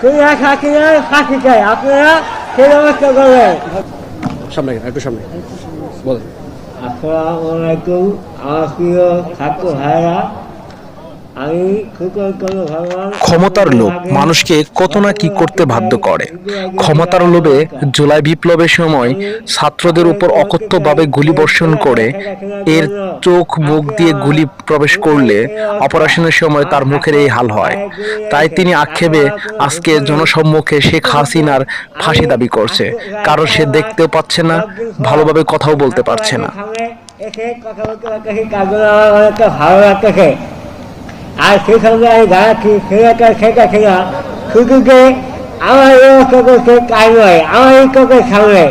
কুড়িয়া খাচ্ছিল ফাঁসি চাই আপনারা সেই ব্যবস্থা করবেন? সামনে একটু সামনে। বলেন। আসসালামু আলাইকুম আমার প্রিয় ছাত্র ভাইরা আমি খুকর করো ভগবান ক্ষমতার লোভ মানুষকে কত না কি করতে বাধ্য করে। ক্ষমতার লোভে জুলাই বিপ্লবের সময় ছাত্রদের উপর অকথ্যভাবে গুলি বর্ষণ করে এর চোখ মুখ দিয়ে গুলি প্রবেশ করলে অপারেশনের সময় তার মুখের এই হাল হয়। তাই তিনি আক্ষেপে আজকে জনসম্মুখে শেখ হাসিনার ফাঁসি দাবি করছে। কারণ সে দেখতেও পাচ্ছে না ভালোভাবে কথাও বলতে পারছে না। আর সেই সঙ্গে আমি দাঁড়াচ্ছি সেটা সেটা সেটা শুধু যে আমার করছে তাই নয়, আমার এই চোখের সামনে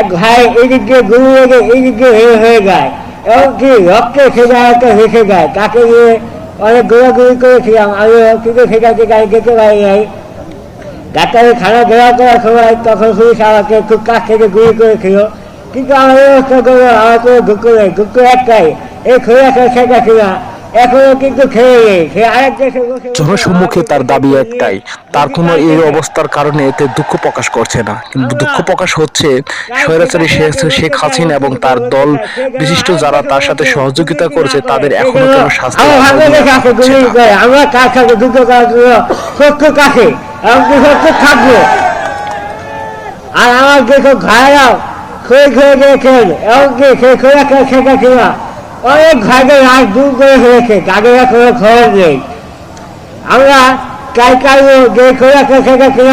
এক ভাই এদিক দিয়ে গুলি লেগে এইদিক দিয়ে হয়ে হয়ে যায় এবং কি রক্তে সেটা একটা হেসে যায়। তাকে নিয়ে অনেক ঘোরাঘুরি করেছিলাম আমি কিন্তু সেটা থেকে আমি যেতে পারি নাই। ডাক্তারের খানা দেওয়া করার সময় তখন পুলিশ আমাকে খুব কাছ থেকে গুলি করেছিল। কিন্তু আমার এই অবস্থা করব আমার কোনো দুঃখ নেই, দুঃখ একটাই, এই খোলা সেটা ছিল। খেয়ে জনসম্মুখে তার দাবি একটাই তার কোনো এই অবস্থার কারণে এতে দুঃখ প্রকাশ করছে না। কিন্তু দুঃখ প্রকাশ হচ্ছে স্বৈরাচারী শেখ হাসিনা এবং তার দল বিশিষ্ট যারা তার সাথে সহযোগিতা করছে তাদের এখনও কেন শাস্তি আমার কার সাথে যুদ্ধ করার জন্য কাছে সত্য থাকব? আর আমার যেসব ঘায়রাও খেয়ে খেয়ে গিয়েছেন এমনকি সেই খোলা সেটা ছিল অনেক ঘাটের রাত দূর করে ফেলেছে তাদের কোনো খবর নেই। আমরা চাইব যে খোলা সেটা ছিল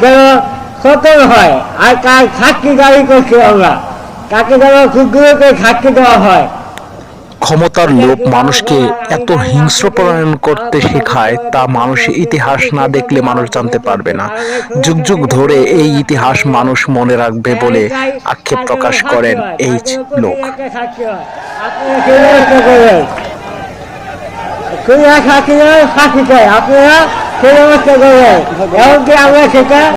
যেন সতর হয়? আর তার সাক্ষী দাবি করছি আমরা? তাকে যেন খুব দূরে করে সাক্ষী দেওয়া হয়। ক্ষমতার লোভ মানুষকে এত হিংস্র প্রণয়ন করতে শেখায় তা মানুষ ইতিহাস না দেখলে মানুষ জানতে পারবে না যুগ যুগ ধরে এই ইতিহাস মানুষ মনে রাখবে বলে আক্ষেপ প্রকাশ করেন এই লোক আপনারা সেটা